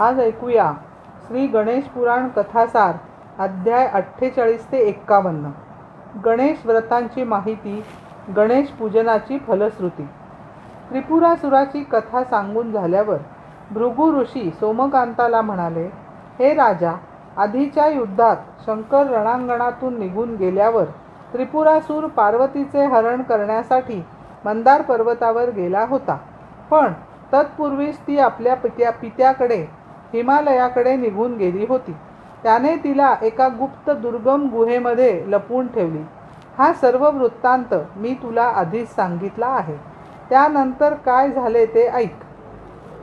आज ऐकूया श्री गणेश पुराण कथासार अध्याय अठ्ठेचाळीस ते एक्कावन्न. गणेश व्रतांची माहिती गणेश पूजनाची फलश्रुती. त्रिपुरासुराची कथा सांगून झाल्यावर भृगु ऋषी सोमकांताला म्हणाले हे राजा आधीच्या युद्धात शंकर रणांगणातून निघून गेल्यावर त्रिपुरासूर पार्वतीचे हरण करण्यासाठी मंदार पर्वतावर गेला होता. पण तत्पूर्वीच ती आपल्या पित्या पित्याकडे हिमालयाकडे निघून गेली होती. त्याने तिला एका गुप्त दुर्गम गुहेमध्ये लपवून ठेवली. हा सर्व वृत्तांत मी तुला आधीच सांगितला आहे. त्यानंतर काय झाले ते ऐक.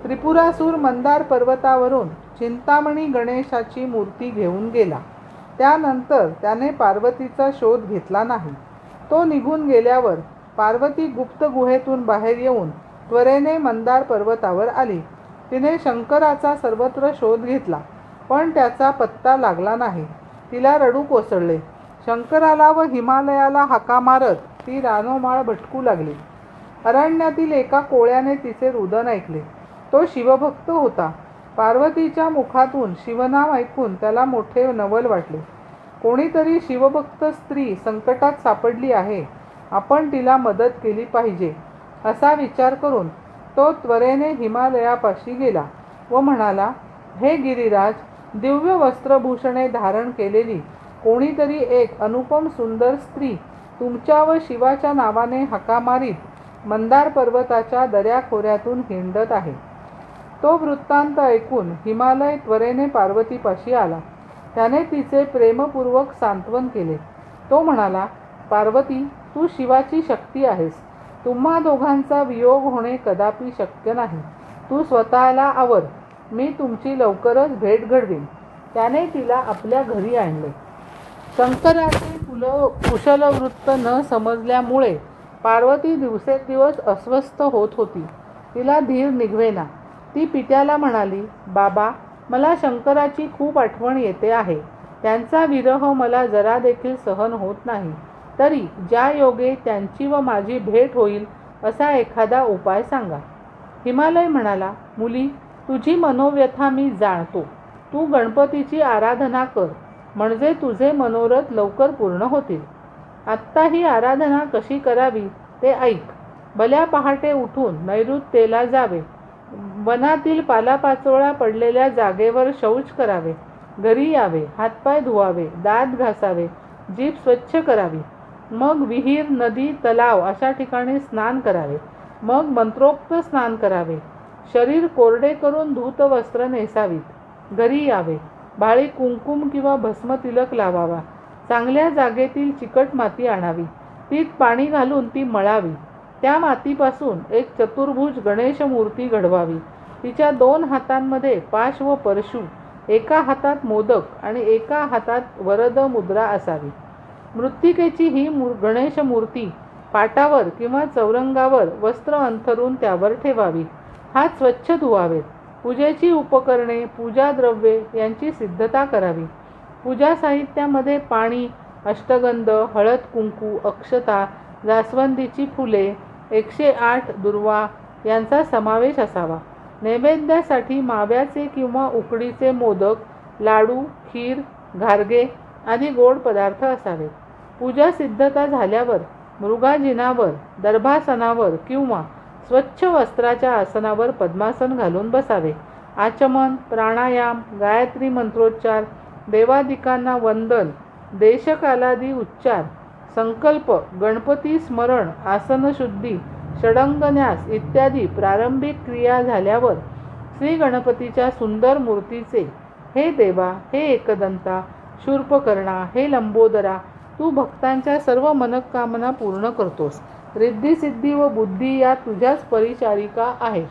त्रिपुरासूर मंदार पर्वतावरून चिंतामणी गणेशाची मूर्ती घेऊन गेला. त्यानंतर त्याने पार्वतीचा शोध घेतला नाही. तो निघून गेल्यावर पार्वती गुप्त गुहेतून बाहेर येऊन त्वरेने मंदार पर्वतावर आली. तिने शंकराचा सर्वत्र शोध घेतला पण त्याचा पत्ता लागला नाही. तिला रडू कोसळले. शंकराला व हिमालयाला हाका मारत ती रानोमाळ भटकू लागली. अरण्यातील एका कोळ्याने तिचे रुदन ऐकले. तो शिवभक्त होता. पार्वतीच्या मुखातून शिवनाम ऐकून त्याला मोठे नवल वाटले. कोणीतरी शिवभक्त स्त्री संकटात सापडली आहे. आपण तिला मदत केली पाहिजे असा विचार करून तो त्वरेने हिमालयापाशी गेला व म्हणाला हे गिरिराज दिव्य वस्त्रभूषणे धारण केलेली कोणीतरी एक अनुपम सुंदर स्त्री तुमच्या व शिवाच्या नावाने हका मारीत मंदार पर्वताच्या दऱ्याखोऱ्यातून हिंडत आहे. तो वृत्तांत ऐकून हिमालय त्वरेने पार्वतीपाशी आला. त्याने तिचे प्रेमपूर्वक सांत्वन केले. तो म्हणाला पार्वती तू शिवाची शक्ती आहेस. तुम्हा दोघांचा वियोग होणे कदापि शक्य नाही. तू स्वतःला आवर मी तुमची लवकरच भेट घडवीन. त्याने तिला आपल्या घरी आणले. शंकराचे कुल कुशलवृत्त न समजल्यामुळे पार्वती दिवसेंदिवस अस्वस्थ होत होती. तिला धीर निघवेना. ती पित्याला म्हणाली बाबा मला शंकराची खूप आठवण येते आहे. त्यांचा विरह मला जरा देखील सहन होत नाही. तरी ज्या योगे त्यांची व माझी भेट होईल असा एखादा उपाय सांगा. हिमालय म्हणाला मुली तुझी मनोव्यथा मी जाणतो. तू गणपतीची आराधना कर म्हणजे तुझे मनोरथ लवकर पूर्ण होतील. आत्ता ही आराधना कशी करावी ते ऐक. भल्या पहाटे उठून नैऋत्येला जावे. वनातील पालापाचोळा पडलेल्या जागेवर शौच करावे. घरी यावे हातपाय धुवावे दात घासावे जीभ स्वच्छ करावी. मग विहीर नदी तलाव अशा ठिकाणी स्नान करावे. मग मंत्रोक्त स्नान करावे. शरीर कोरडे करून धूत वस्त्र नेसावीत. घरी यावे. बाळी कुंकुम किंवा भस्म तिलक लावावा. चांगल्या जागेतील चिकट माती आणावी. तीत पाणी घालून ती मळावी. त्या मातीपासून एक चतुर्भुज गणेश मूर्ती घडवावी. तिच्या दोन हातांमध्ये पाश व परशु एका हातात मोदक आणि एका हातात वरद मुद्रा असावी. मृत्तिकेची ही मू गणेश मूर्ती पाटावर किंवा चौरंगावर वस्त्र अंथरून त्यावर ठेवावी. हात स्वच्छ धुवावेत. पूजेची उपकरणे पूजा द्रव्ये यांची सिद्धता करावी. पूजा साहित्यामध्ये पाणी अष्टगंध हळद कुंकू अक्षता जास्वंदीची फुले एकशे आठ दुर्वा यांचा समावेश असावा. नैवेद्यासाठी माव्याचे किंवा उकडीचे मोदक लाडू खीर घारगे आदी गोड पदार्थ असावेत. पूजा सिद्धता झाल्यावर मृगाजिनावर दर्भासनावर किंवा स्वच्छ वस्त्राच्या आसनावर पद्मासन घालून बसावे. आचमन प्राणायाम गायत्री मंत्रोच्चार देवादिकांना वंदन देशकालादी उच्चार संकल्प गणपती स्मरण आसनशुद्धी षडंगन्यास इत्यादी प्रारंभिक क्रिया झाल्यावर श्री गणपतीच्या सुंदर मूर्तीचे हे देवा हे एकदंता शूर्पकर्णा हे लंबोदरा तू भक्तांच्या सर्व मनकामना पूर्ण करतोस. रिद्धिसिद्धी व बुद्धी या तुझ्याच परिचारिका आहेत.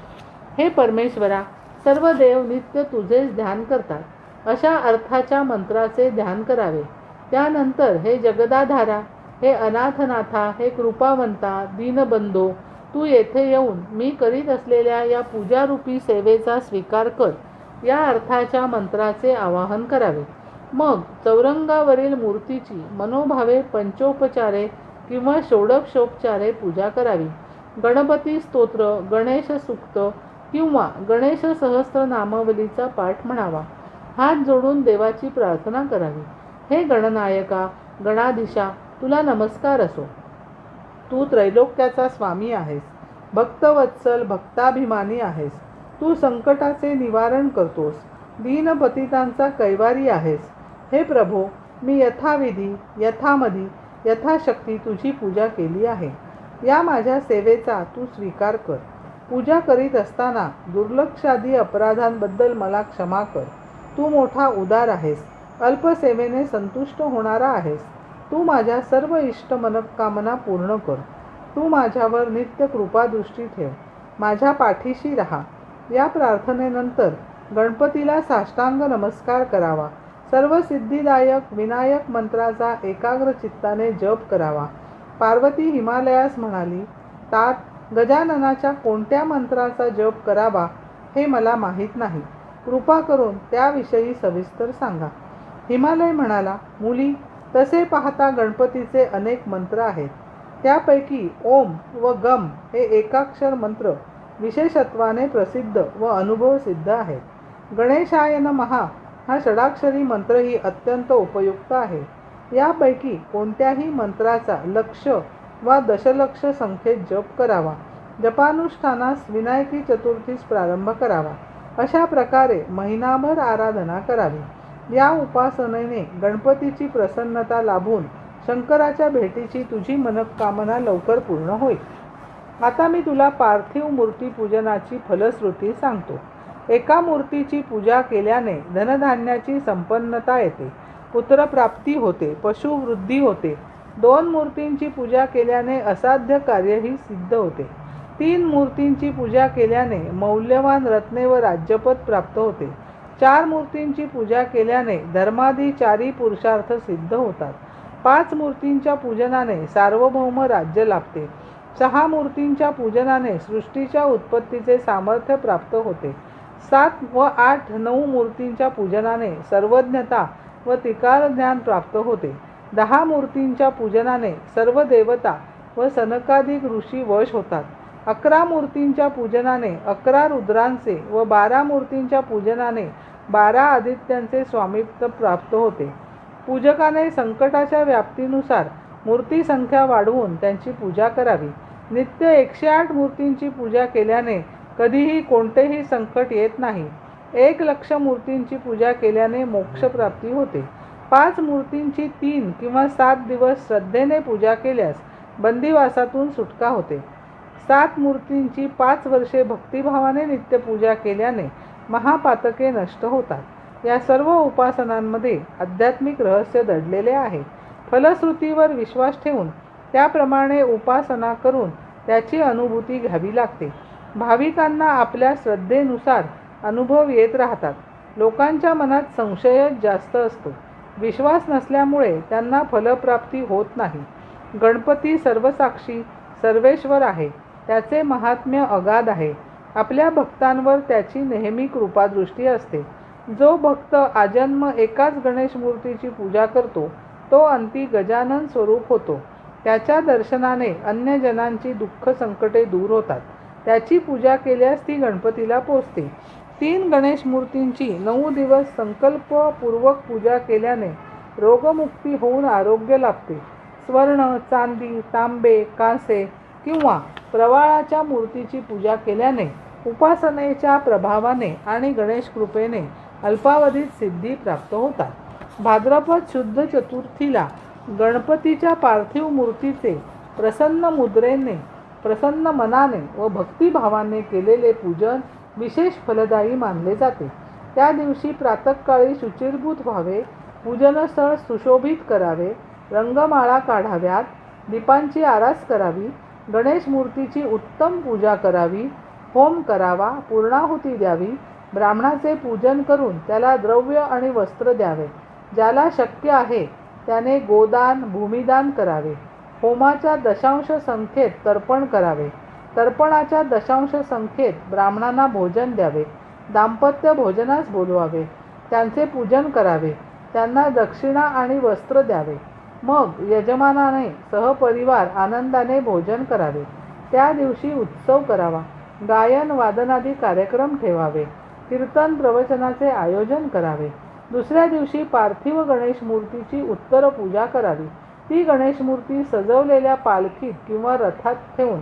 हे परमेश्वरा सर्व देव नित्य तुझेच ध्यान करतात. अशा अर्थाच्या मंत्राचे ध्यान करावे. त्यानंतर हे जगदाधारा हे अनाथनाथा हे कृपावंता दीनबंधो तू येथे येऊन मी करीत असलेल्या या पूजारूपी सेवेचा स्वीकार कर. या अर्थाच्या मंत्राचे आवाहन करावे. मग चौरंगावरील मूर्तीची मनोभावे पंचोपचारे किंवा षोडक्षोपचारे पूजा करावी. गणपती स्तोत्र गणेश सुक्त किंवा गणेश सहस्त्र नामावलीचा पाठ म्हणावा. हात जोडून देवाची प्रार्थना करावी. हे गणनायका गणाधीशा तुला नमस्कार असो. तू त्रैलोक्याचा स्वामी आहेस. भक्तवत्सल भक्ताभिमानी आहेस. तू संकटाचे निवारण करतोस. दीनपतितांचा कैवारी आहेस. हे प्रभो मी यथाविधी यथामधी यथाशक्ती तुझी पूजा केली आहे. या माझ्या सेवेचा तू स्वीकार कर. पूजा करीत असताना दुर्लक्षादी अपराधांबद्दल मला क्षमा कर. तू मोठा उदार आहेस. अल्पसेवेने संतुष्ट होणारा आहेस. तू माझ्या सर्व इष्ट मनकामना पूर्ण कर. तू माझ्यावर नित्य कृपादृष्टी ठेव. माझ्या पाठीशी राहा. या प्रार्थनेनंतर गणपतीला साष्टांग नमस्कार करावा. सर्व सिद्धिदायक विनायक मंत्राचा एकाग्र चित्ताने जप करावा. पार्वती हिमालयास म्हणाली तात गजाननाच्या कोणत्या मंत्राचा जप करावा हे मला माहीत नाही. कृपा करून त्याविषयी सविस्तर सांगा. हिमालय म्हणाला मुली तसे पाहता गणपतीचे अनेक मंत्र आहेत. त्यापैकी ओम व गम हे एकाक्षर मंत्र विशेषत्वाने प्रसिद्ध व अनुभव सिद्ध आहेत. गणेशाय महा हा षडाक्षरी मंत्रही अत्यंत उपयुक्त आहे. यापैकी कोणत्याही मंत्राचा लक्ष वा दशलक्ष संख्येत जप करावा. जपानुष्ठानास विनायकी चतुर्थीस प्रारंभ करावा. अशा प्रकारे महिनाभर आराधना करावी. या उपासनेने गणपतीची प्रसन्नता लाभून शंकराच्या भेटीची तुझी मनकामना लवकर पूर्ण होईल. आता मी तुला पार्थिव मूर्ती पूजनाची फलश्रुती सांगतो. एका मूर्तीची पूजा केल्याने धनधान्याची संपन्नता येते. पुत्रप्राप्ती होते पशुवृद्धी होते. दोन मूर्तींची पूजा केल्याने असाध्य कार्यही सिद्ध होते. तीन मूर्तींची पूजा केल्याने मौल्यवान रत्ने व राज्यपद प्राप्त होते. चार मूर्तींची पूजा केल्याने धर्मादी चारी पुरुषार्थ सिद्ध होतात. पाच मूर्तींच्या पूजनाने सार्वभौम राज्य लाभते. सहा मूर्तींच्या पूजनाने सृष्टीच्या उत्पत्तीचे सामर्थ्य प्राप्त होते. सात व आठ नऊ मूर्तींच्या पूजनाने सर्वज्ञता व तिकार ज्ञान प्राप्त होते. दहा मूर्तींच्या पूजनाने सर्व देवता व सनकाधिक ऋषी वश होतात. अकरा मूर्तींच्या पूजनाने अकरा रुद्रांचे व बारा मूर्तींच्या पूजनाने बारा आदित्यांचे स्वामित्व प्राप्त होते. पूजकाने संकटाच्या व्याप्तीनुसार मूर्ती संख्या वाढवून त्यांची पूजा करावी. नित्य एकशे आठ मूर्तींची पूजा केल्याने कधीही कोणतेही संकट येत नाही. एक लक्ष मूर्तींची पूजा केल्याने मोक्षप्राप्ती होते. पाच मूर्तींची तीन किंवा सात दिवस श्रद्धेने पूजा केल्यास बंदिवासातून सुटका होते. सात मूर्तींची पाच वर्षे भक्तिभावाने नित्यपूजा केल्याने महापातके नष्ट होतात. या सर्व उपासनांमध्ये आध्यात्मिक रहस्य दडलेले आहे. फलश्रुतीवर विश्वास ठेवून त्याप्रमाणे उपासना करून त्याची अनुभूती घ्यावी लागते. भाविकांना आपल्या श्रद्धेनुसार अनुभव येत राहतात. लोकांच्या मनात संशयच जास्त असतो. विश्वास नसल्यामुळे त्यांना फलप्राप्ती होत नाही. गणपती सर्वसाक्षी सर्वेश्वर आहे. त्याचे महात्म्य अगाध आहे. आपल्या भक्तांवर त्याची नेहमी कृपादृष्टी असते. जो भक्त आजन्म एकाच गणेश मूर्तीची पूजा करतो तो अंती गजानन स्वरूप होतो. त्याच्या दर्शनाने अन्य जनांची दुःख संकटे दूर होतात. त्याची पूजा केल्यास ती गणपतीला पोचते. तीन गणेश मूर्तींची नऊ दिवस संकल्पपूर्वक पूजा केल्याने रोगमुक्ती होऊन आरोग्य लाभते. स्वर्ण चांदी तांबे कांसे किंवा प्रवाळाच्या मूर्तीची पूजा केल्याने उपासनेच्या प्रभावाने आणि गणेश कृपेने अल्पावधीत सिद्धी प्राप्त होतात. भाद्रपद शुद्ध चतुर्थीला गणपतीच्या पार्थिव मूर्तीचे प्रसन्न मुद्रेने प्रसन्न मनाने व भक्तिभावाने केलेले पूजन विशेष फलदायी मानले जाते. त्या दिवशी प्रातःकाळी शुचिरभूत व्हावे पूजनस्थळ सुशोभित करावे रंगमाळा काढाव्यात दीपांची आरास करावी गणेश मूर्तीची उत्तम पूजा करावी होम करावा पूर्णाहुती द्यावी ब्राह्मणाचे पूजन करून त्याला द्रव्य आणि वस्त्र द्यावे ज्याला शक्य आहे त्याने गोदान भूमिदान करावे. होमाच्या दशांश संख्येत तर्पण करावे. तर्पणाच्या दशांश संख्येत ब्राह्मणांना भोजन द्यावे. दाम्पत्य भोजनास बोलवावे. त्यांचे पूजन करावे. त्यांना दक्षिणा आणि वस्त्र द्यावे. मग यजमानाने सहपरिवार आनंदाने भोजन करावे. त्या दिवशी उत्सव करावा. गायन वादनादी कार्यक्रम ठेवावे. कीर्तन प्रवचनाचे आयोजन करावे. दुसऱ्या दिवशी पार्थिव गणेश मूर्तीची उत्तर पूजा करावी. ती गणेश मूर्ती सजवलेल्या पालखीत किंवा रथात ठेवून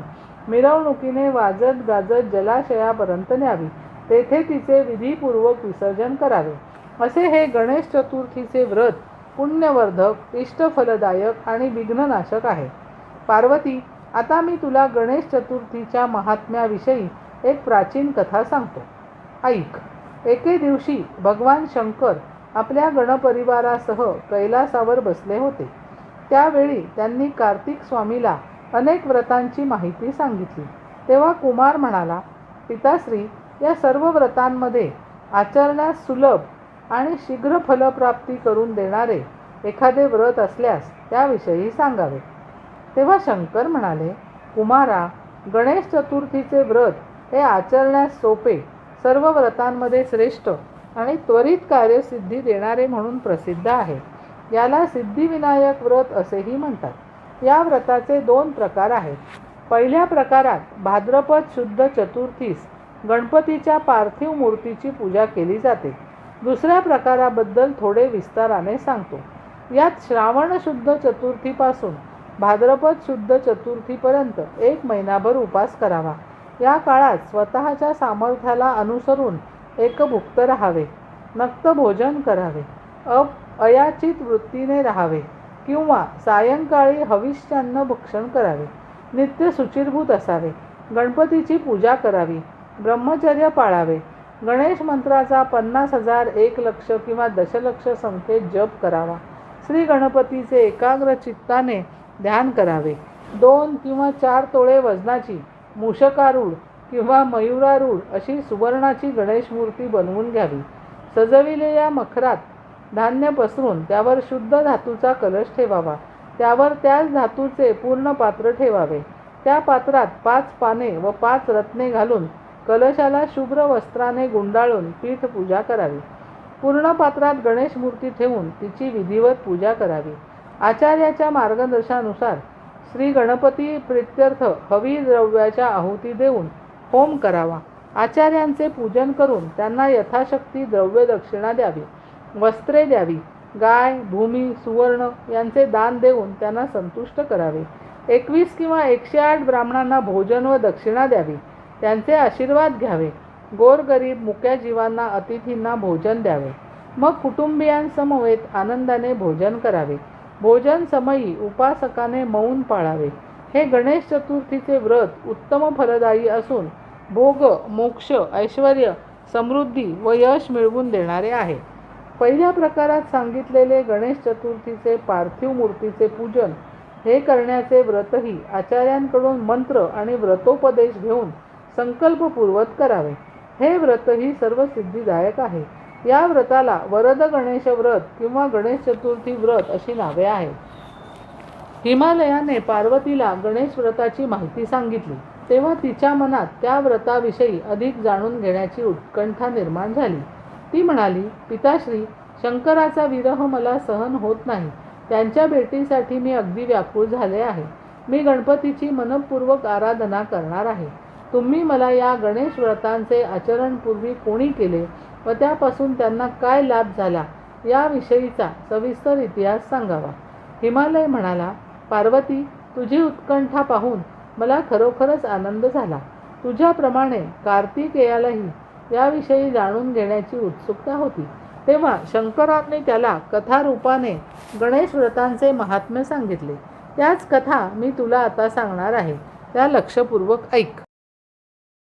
मिरवणुकीने वाजत गाजत जलाशयापर्यंत न्यावी. तेथे तिचे विधीपूर्वक विसर्जन करावे. असे हे गणेश चतुर्थीचे व्रत पुण्यवर्धक इष्टफलदायक आणि विघ्ननाशक आहे. पार्वती आता मी तुला गणेश चतुर्थीच्या महात्म्याविषयी एक प्राचीन कथा सांगतो. ऐक. एके दिवशी भगवान शंकर आपल्या गणपरिवारासह कैलासावर बसले होते. त्यावेळी त्यांनी कार्तिक स्वामीला अनेक व्रतांची माहिती सांगितली. तेव्हा कुमार म्हणाला पिताश्री या सर्व व्रतांमध्ये आचरण्यास सुलभ आणि शीघ्र फलप्राप्ती करून देणारे एखादे व्रत असल्यास त्याविषयी सांगावे. तेव्हा शंकर म्हणाले कुमारा गणेश चतुर्थीचे व्रत हे आचरण्यास सोपे सर्व व्रतांमध्ये श्रेष्ठ आणि त्वरित कार्यसिद्धी देणारे म्हणून प्रसिद्ध आहे. याला सिद्धिविनायक व्रत असेही म्हणतात. या व्रताचे दोन प्रकार आहेत. पहिल्या प्रकारात भाद्रपद शुद्ध चतुर्थीस गणपतीच्या पार्थिव मूर्तीची पूजा केली जाते. दुसऱ्या प्रकाराबद्दल थोडे विस्ताराने सांगतो. यात श्रावण शुद्ध चतुर्थीपासून भाद्रपद शुद्ध चतुर्थीपर्यंत एक महिनाभर उपास करावा. या काळात स्वतःच्या सामर्थ्याला अनुसरून एकभुक्त राहावे. नक्त भोजन करावे. अप अयाचित वृत्तीने राहावे किंवा सायंकाळी हविष्यान्न भक्षण करावे नित्य सुचिरभूत असावे गणपतीची पूजा करावी ब्रह्मचर्य पाळावे गणेश मंत्राचा पन्नास हजार एक लक्ष किंवा दशलक्ष संख्येत जप करावा श्री गणपतीचे एकाग्र चित्ताने ध्यान करावे. दोन किंवा चार तोळे वजनाची मूषकारूढ किंवा मयुरारूढ अशी सुवर्णाची गणेश मूर्ती बनवून घ्यावी. सजविलेल्या मखरात धान्य पसरून त्यावर शुद्ध धातूचा कलश ठेवावा. त्यावर त्याच धातूचे पूर्ण पात्र ठेवावे. त्या पात्रात पाच पाने व पाच रत्ने घालून कलशाला शुभ्र वस्त्राने गुंडाळून पीठ पूजा करावी. पूर्ण पात्रात गणेश मूर्ती ठेवून तिची विधिवत पूजा करावी. आचार्याच्या मार्गदर्शनानुसार श्री गणपती प्रित्यर्थ हवी द्रव्याच्या आहुती देऊन होम करावा. आचार्यांचे पूजन करून त्यांना यथाशक्ती द्रव्य दक्षिणा द्यावी. वस्त्रे द्यावी. गाय भूमी सुवर्ण यांचे दान देऊन त्यांना संतुष्ट करावे. एकवीस किंवा एकशे आठ ब्राह्मणांना भोजन व दक्षिणा द्यावी. त्यांचे आशीर्वाद घ्यावे. गोरगरीब मुक्या जीवांना अतिथींना भोजन द्यावे. मग कुटुंबियांसमवेत आनंदाने भोजन करावे. भोजन समयी उपासकाने मौन पाळावे. हे गणेश चतुर्थीचे व्रत उत्तम फलदायी असून भोग मोक्ष ऐश्वर समृद्धी व यश मिळवून देणारे आहे. पहिल्या प्रकारात सांगितलेले गणेश चतुर्थीचे पार्थिव मूर्तीचे पूजन हे करण्याचे व्रतही आचार्यांकडून मंत्र आणि व्रतोपदेश घेऊन संकल्पपूर्वक करावे. हे व्रतही सर्व सिद्धिदायक आहे. या व्रताला वरद गणेश व्रत किंवा गणेश चतुर्थी व्रत अशी नावे आहेत. हिमालयाने पार्वतीला गणेश व्रताची माहिती सांगितली. तेव्हा तिच्या मनात त्या व्रताविषयी अधिक जाणून घेण्याची उत्कंठा निर्माण झाली. ती म्हणाली पिताश्री शंकराचा विरह मला सहन होत नाही. त्यांच्या भेटीसाठी मी अगदी व्याकुळ झाले आहे. मी गणपतीची मनपूर्वक आराधना करणार आहे. तुम्ही मला या गणेश व्रतांचे आचरणपूर्वी कोणी केले व त्यापासून त्यांना काय लाभ झाला याविषयीचा सविस्तर इतिहास सांगावा. हिमालय म्हणाला पार्वती तुझी उत्कंठा पाहून मला खरोखरच आनंद झाला. तुझ्याप्रमाणे कार्तिकेयालाही याविषयी जाणून घेण्याची उत्सुकता होती. तेव्हा शंकरांनी त्याला कथारूपाने गणेश व्रतांचे महात्म्य सांगितले. त्याच कथा मी तुला आता सांगणार आहे. त्या लक्षपूर्वक ऐक.